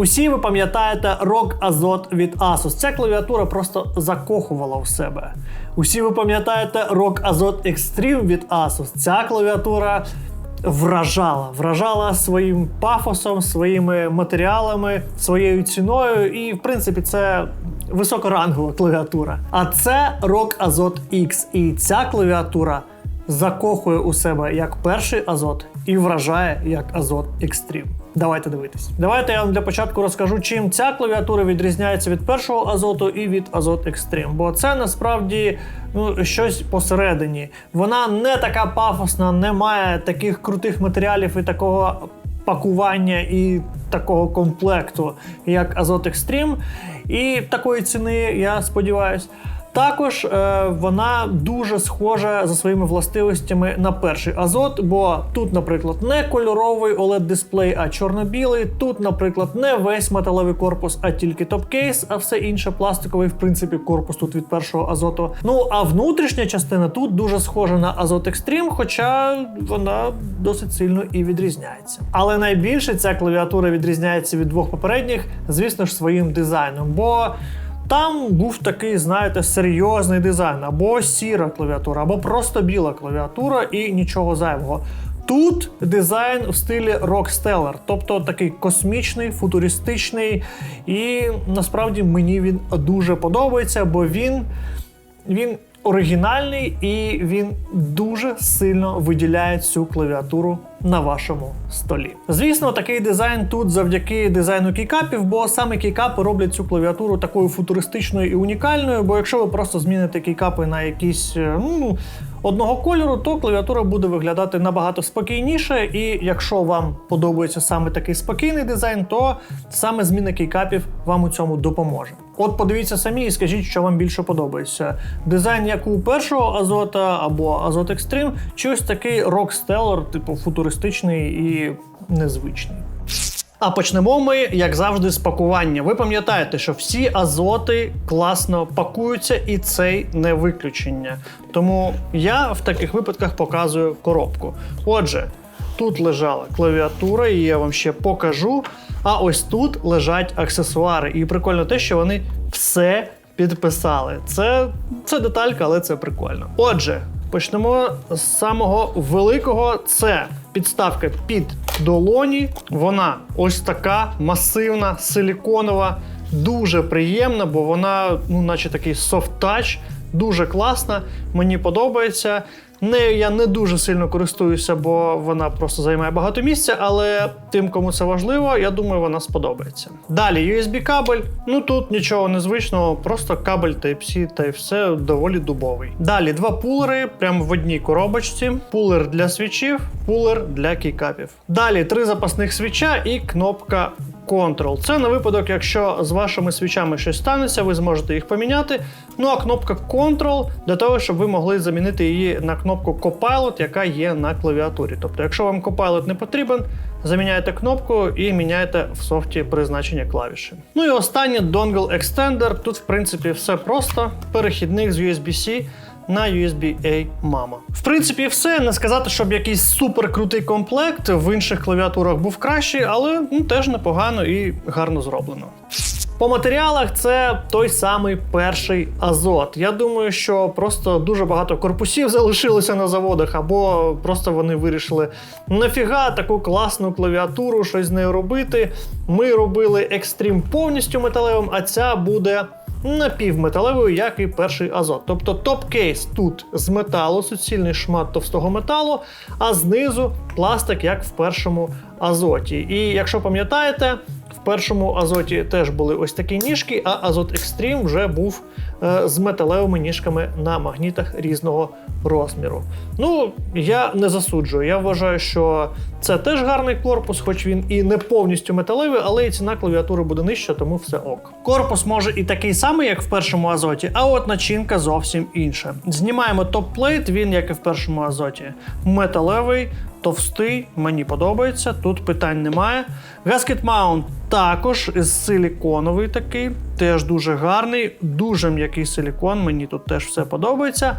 Усі ви пам'ятаєте Rock Azot від Asus. Ця клавіатура просто закохувала в себе. Усі ви пам'ятаєте Rock Azot Extreme від Asus. Ця клавіатура вражала, вражала своїм пафосом, своїми матеріалами, своєю ціною, і в принципі це високорангова клавіатура. А це ROG Azot X. І ця клавіатура закохує у себе як перший азот і вражає як Azot Extreme. Давайте дивитись. Давайте я вам для початку розкажу, чим ця клавіатура відрізняється від першого азоту і від Azot Extreme. Бо це насправді ну, щось посередині. Вона не така пафосна, не має таких крутих матеріалів і такого пакування і такого комплекту, як Azot Extreme. І такої ціни, я сподіваюся. Також е, вона дуже схожа за своїми властивостями на перший азот, бо тут, наприклад, не кольоровий oled дисплей, а чорно-білий. Тут, наприклад, не весь металевий корпус, а тільки топ-кейс, а все інше пластиковий, в принципі, корпус тут від першого азоту. Ну а внутрішня частина тут дуже схожа на Azot Extreme, хоча вона досить сильно і відрізняється. Але найбільше ця клавіатура відрізняється від двох попередніх, звісно ж, своїм дизайном. бо там був такий, знаєте, серйозний дизайн, або сіра клавіатура, або просто біла клавіатура і нічого зайвого. Тут дизайн в стилі Rockstellar, тобто такий космічний, футуристичний, і насправді мені він дуже подобається, бо він, він оригінальний і він дуже сильно виділяє цю клавіатуру на вашому столі. Звісно, такий дизайн тут завдяки дизайну кейкапів, бо саме кейкапи роблять цю клавіатуру такою футуристичною і унікальною. Бо якщо ви просто зміните кейкапи на якісь е, ну, одного кольору, то клавіатура буде виглядати набагато спокійніше. І якщо вам подобається саме такий спокійний дизайн, то саме зміна кейкапів вам у цьому допоможе. От подивіться самі і скажіть, що вам більше подобається. Дизайн як у першого Азота або Азот Extreme, чи ось такий Rock Stellar, типу футуристичний і незвичний. А почнемо ми, як завжди, з пакування. Ви пам'ятаєте, що всі азоти класно пакуються, і цей не виключення. Тому я в таких випадках показую коробку. Отже, тут лежала клавіатура, і я вам ще покажу. А ось тут лежать аксесуари. І прикольно те, що вони все підписали. Це, це деталька, але це прикольно. Отже, почнемо з самого великого. Це підставка під долоні. Вона ось така масивна, силіконова, дуже приємна, бо вона, ну, наче такий софт-тач, дуже класна. Мені подобається. Нею я не дуже сильно користуюся, бо вона просто займає багато місця, але тим, кому це важливо, я думаю, вона сподобається. Далі USB-кабель. Ну тут нічого незвичного, просто кабель Type-C та й все доволі дубовий. Далі два пулери, прямо в одній коробочці. Пулер для свічів, пулер для кейкапів. Далі три запасних свіча і кнопка Control. Це на випадок, якщо з вашими свічами щось станеться, ви зможете їх поміняти. Ну а кнопка Control для того, щоб ви могли замінити її на кнопку Copilot, яка є на клавіатурі. Тобто, якщо вам Copilot не потрібен, заміняєте кнопку і міняєте в софті призначення клавіші. Ну і останнє Dongle Extender. Тут, в принципі, все просто. Перехідник з USB-C на USB-A мама. В принципі, все. Не сказати, щоб якийсь суперкрутий комплект в інших клавіатурах був кращий, але ну, теж непогано і гарно зроблено. По матеріалах це той самий перший азот. Я думаю, що просто дуже багато корпусів залишилося на заводах, або просто вони вирішили нафіга таку класну клавіатуру, щось з нею робити. Ми робили екстрім повністю металевим, а ця буде напівметалевою, як і перший азот. Тобто топ-кейс тут з металу, суцільний шмат товстого металу, а знизу пластик, як в першому азоті. І якщо пам'ятаєте, в першому азоті теж були ось такі ніжки, а Азот екстрім вже був е, з металевими ніжками на магнітах різного розміру. Ну, я не засуджую. Я вважаю, що це теж гарний корпус, хоч він і не повністю металевий, але і ціна клавіатури буде нижча, тому все ок. Корпус може і такий самий, як в першому азоті, а от начинка зовсім інша. Знімаємо топ-плейт, він, як і в першому азоті, металевий. Товстий, мені подобається, тут питань немає. Gasket Mount також силіконовий такий, теж дуже гарний, дуже м'який силікон, мені тут теж все подобається.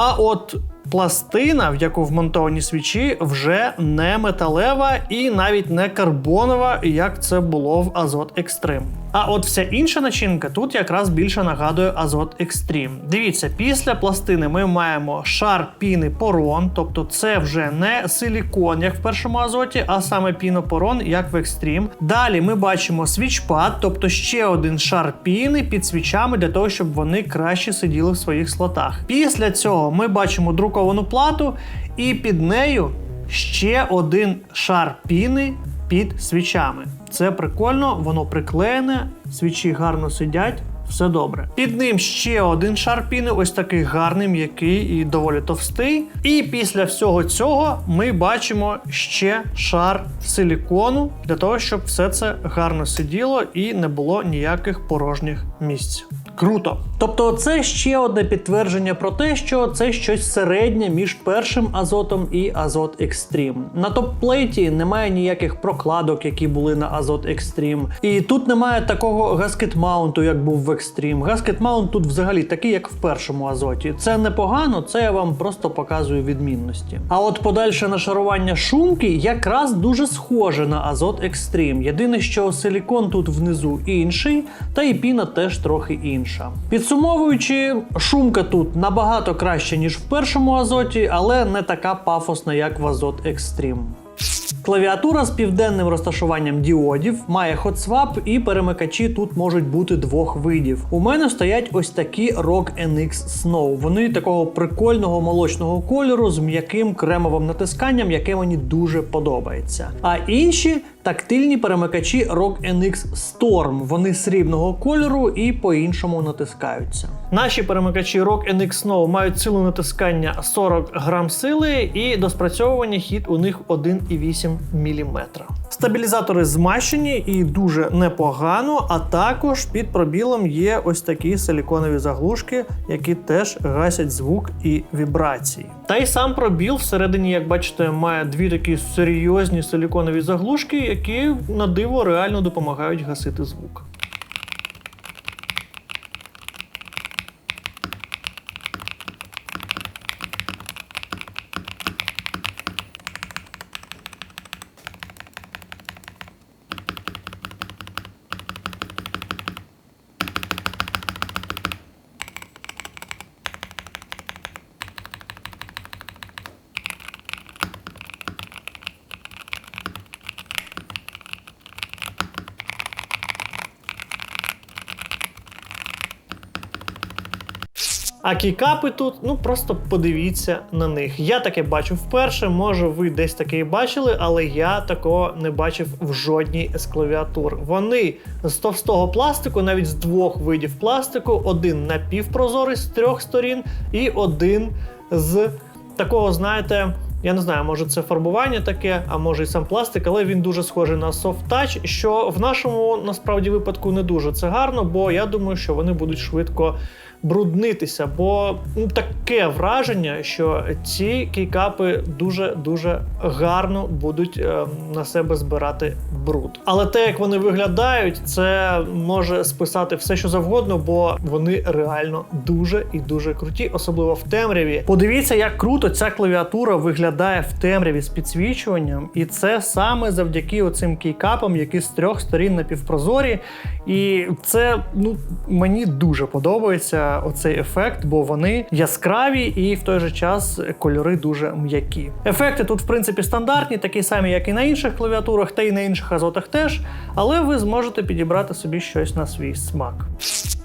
А от пластина, в яку вмонтовані свічі, вже не металева і навіть не карбонова, як це було в Азот Extreme. А от вся інша начинка тут якраз більше нагадує Азот Extreme. Дивіться, після пластини ми маємо шар піни порон, тобто це вже не силікон, як в першому азоті, а саме пінопорон, як в Extreme. Далі ми бачимо свічпад, тобто ще один шар піни під свічами для того, щоб вони краще сиділи в своїх слотах. Після цього ми бачимо друковану плату, і під нею ще один шар піни під свічами. Це прикольно, воно приклеєне, свічі гарно сидять. Все добре. Під ним ще один шар піни, ось такий гарний, м'який і доволі товстий. І після всього цього ми бачимо ще шар силікону для того, щоб все це гарно сиділо і не було ніяких порожніх місць. Круто. Тобто, це ще одне підтвердження про те, що це щось середнє між першим азотом і Азот Extreme. На топ-плейті немає ніяких прокладок, які були на Азот Extreme. І тут немає такого гаскет маунту, як був в Extreme. Гаскет маунт тут взагалі такий, як в першому азоті. Це непогано, це я вам просто показую відмінності. А от подальше нашарування шумки якраз дуже схоже на Азот Extreme. Єдине, що силікон тут внизу інший, та і піна теж трохи інша. Підсумовуючи, шумка тут набагато краще, ніж в першому азоті, але не така пафосна, як в Азот Extreme. Клавіатура з південним розташуванням діодів має хотсвап і перемикачі тут можуть бути двох видів. У мене стоять ось такі ROG NX Snow. Вони такого прикольного молочного кольору з м'яким кремовим натисканням, яке мені дуже подобається. А інші тактильні перемикачі ROG NX Storm. Вони срібного кольору і по-іншому натискаються. Наші перемикачі ROG NX Snow мають силу натискання 40 грам сили і до спрацьовування хід у них 1,8 мм. Стабілізатори змащені і дуже непогано, а також під пробілом є ось такі силіконові заглушки, які теж гасять звук і вібрації. Та й сам пробіл всередині, як бачите, має дві такі серйозні силіконові заглушки, які на диво реально допомагають гасити звук. А кікапи тут, ну просто подивіться на них. Я таке бачу вперше. Може, ви десь таке і бачили, але я такого не бачив в жодній з клавіатур. Вони з товстого пластику, навіть з двох видів пластику, один напівпрозорий з трьох сторін, і один з такого, знаєте. Я не знаю, може це фарбування таке, а може і сам пластик, але він дуже схожий на soft touch, що в нашому насправді випадку не дуже це гарно, бо я думаю, що вони будуть швидко бруднитися. Бо ну, таке враження, що ці кейкапи дуже дуже гарно будуть е, на себе збирати бруд. Але те, як вони виглядають, це може списати все, що завгодно, бо вони реально дуже і дуже круті, особливо в темряві. Подивіться, як круто ця клавіатура виглядає в темряві з підсвічуванням, і це саме завдяки оцим кейкапам, які з трьох сторін напівпрозорі. І це ну мені дуже подобається оцей ефект, бо вони яскраві і в той же час кольори дуже м'які. Ефекти тут, в принципі, стандартні, такі самі, як і на інших клавіатурах, та й на інших азотах теж, але ви зможете підібрати собі щось на свій смак.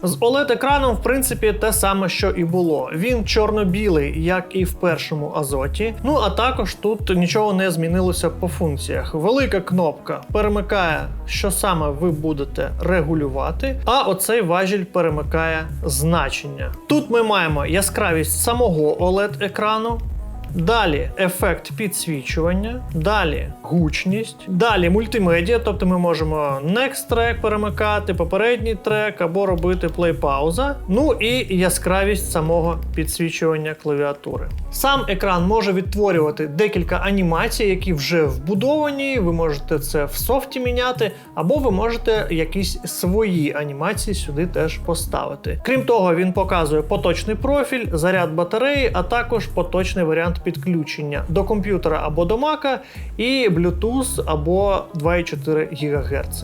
З OLED-екраном, в принципі, те саме, що і було. Він чорно-білий, як і в першому азоті. Ну а також тут нічого не змінилося по функціях. Велика кнопка перемикає, що саме ви будете регулювати, а оцей важіль перемикає значення. Тут ми маємо яскравість самого OLED-екрану. Далі ефект підсвічування, далі гучність, далі мультимедіа, тобто ми можемо next трек перемикати, попередній трек або робити плей-пауза. Ну і яскравість самого підсвічування клавіатури. Сам екран може відтворювати декілька анімацій, які вже вбудовані. Ви можете це в софті міняти, або ви можете якісь свої анімації сюди теж поставити. Крім того, він показує поточний профіль, заряд батареї, а також поточний варіант підключення до комп'ютера або до Мака, і Bluetooth або 2,4 ГГц.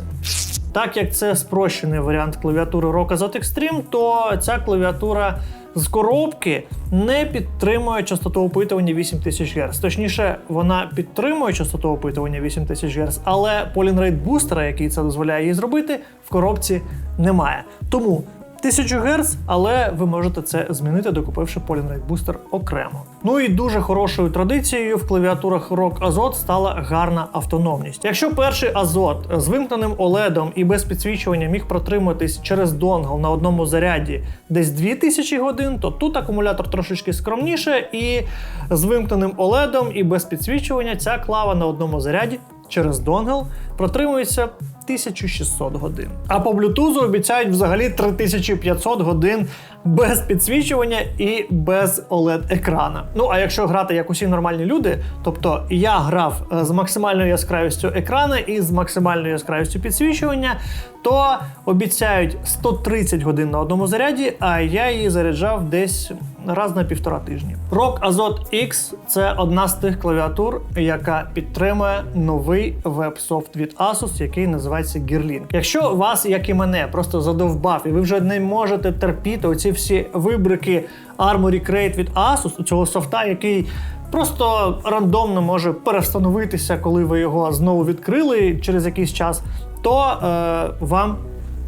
Так як це спрощений варіант клавіатури Rock Azot Extreme, то ця клавіатура з коробки не підтримує частоту опитування 8000 Гц. Точніше, вона підтримує частоту опитування 8000 Гц, але полінрейт бустера, який це дозволяє їй зробити, в коробці немає. Тому 1000 Гц, але ви можете це змінити, докупивши Polynrate Booster окремо. Ну і дуже хорошою традицією в клавіатурах Rock Azot стала гарна автономність. Якщо перший Azot з вимкненим OLED і без підсвічування міг протримуватись через донгл на одному заряді десь 2000 годин, то тут акумулятор трошечки скромніше, і з вимкненим OLED і без підсвічування ця клава на одному заряді через донгл протримується 1600 годин. А по Bluetooth обіцяють взагалі 3500 годин без підсвічування і без oled екрана. Ну а якщо грати як усі нормальні люди, тобто я грав е, з максимальною яскравістю екрана і з максимальною яскравістю підсвічування, то обіцяють 130 годин на одному заряді, а я її заряджав десь раз на півтора тижні. ROG Azot X це одна з тих клавіатур, яка підтримує новий веб-софт від Asus, який називається Gearlink. Якщо вас, як і мене, просто задовбав, і ви вже не можете терпіти оці всі вибрики Armory Crate від Asus, цього софта, який просто рандомно може перестановитися, коли ви його знову відкрили через якийсь час, то е, вам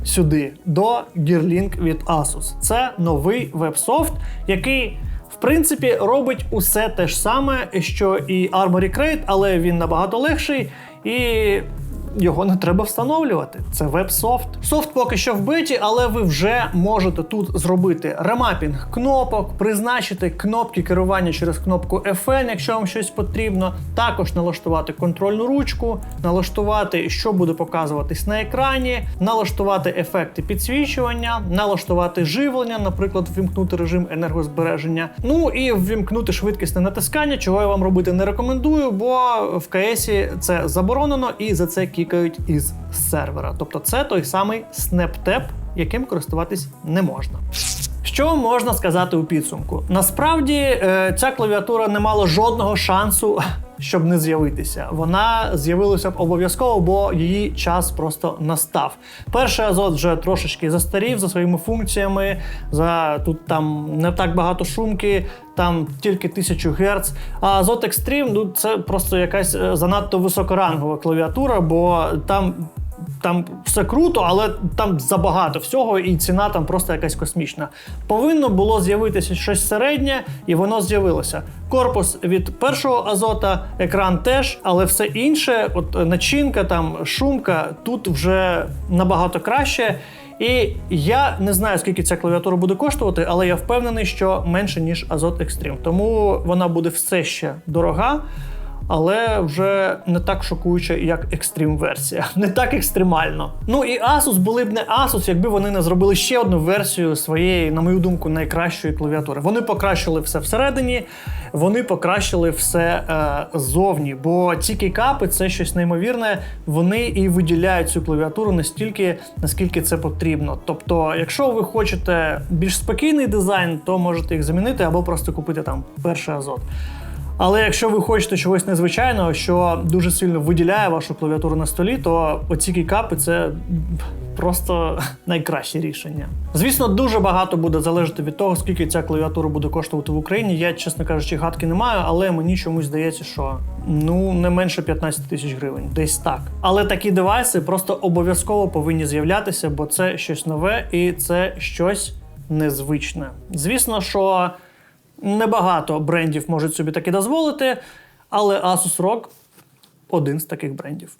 сюди до Gearlink від Asus. Це новий веб-софт, який. В принципі, робить усе те ж саме, що і Armory Crate, але він набагато легший і його не треба встановлювати. Це веб-софт. Софт поки що в беті, але ви вже можете тут зробити ремапінг кнопок, призначити кнопки керування через кнопку FN, якщо вам щось потрібно. Також налаштувати контрольну ручку, налаштувати, що буде показуватись на екрані, налаштувати ефекти підсвічування, налаштувати живлення, наприклад, ввімкнути режим енергозбереження. Ну і ввімкнути швидкісне натискання, чого я вам робити не рекомендую, бо в КС це заборонено і за це кікають із сервера. Тобто це той самий SnapTap, яким користуватись не можна. Що можна сказати у підсумку? Насправді е, ця клавіатура не мала жодного шансу, щоб не з'явитися. Вона з'явилася б обов'язково, бо її час просто настав. Перший азот вже трошечки застарів за своїми функціями. За тут там не так багато шумки, там тільки 1000 Гц. А Азот Екстрім ну це просто якась е, занадто високорангова клавіатура, бо там там все круто, але там забагато всього, і ціна там просто якась космічна. Повинно було з'явитися щось середнє, і воно з'явилося. Корпус від першого азота, екран теж, але все інше, от начинка, там шумка, тут вже набагато краще. І я не знаю, скільки ця клавіатура буде коштувати, але я впевнений, що менше ніж Azot Extreme. Тому вона буде все ще дорога але вже не так шокуюче, як екстрім версія. Не так екстремально. Ну і Asus були б не Asus, якби вони не зробили ще одну версію своєї, на мою думку, найкращої клавіатури. Вони покращили все всередині, вони покращили все е, ззовні. Бо ці кейкапи це щось неймовірне. Вони і виділяють цю клавіатуру настільки, наскільки це потрібно. Тобто, якщо ви хочете більш спокійний дизайн, то можете їх замінити або просто купити там перший азот. Але якщо ви хочете чогось незвичайного, що дуже сильно виділяє вашу клавіатуру на столі, то оці кікапи це просто найкраще рішення. Звісно, дуже багато буде залежати від того, скільки ця клавіатура буде коштувати в Україні. Я, чесно кажучи, гадки не маю, але мені чомусь здається, що ну не менше 15 тисяч гривень, десь так. Але такі девайси просто обов'язково повинні з'являтися, бо це щось нове і це щось незвичне. Звісно, що. Небагато брендів можуть собі таки дозволити, але Asus ROG один з таких брендів.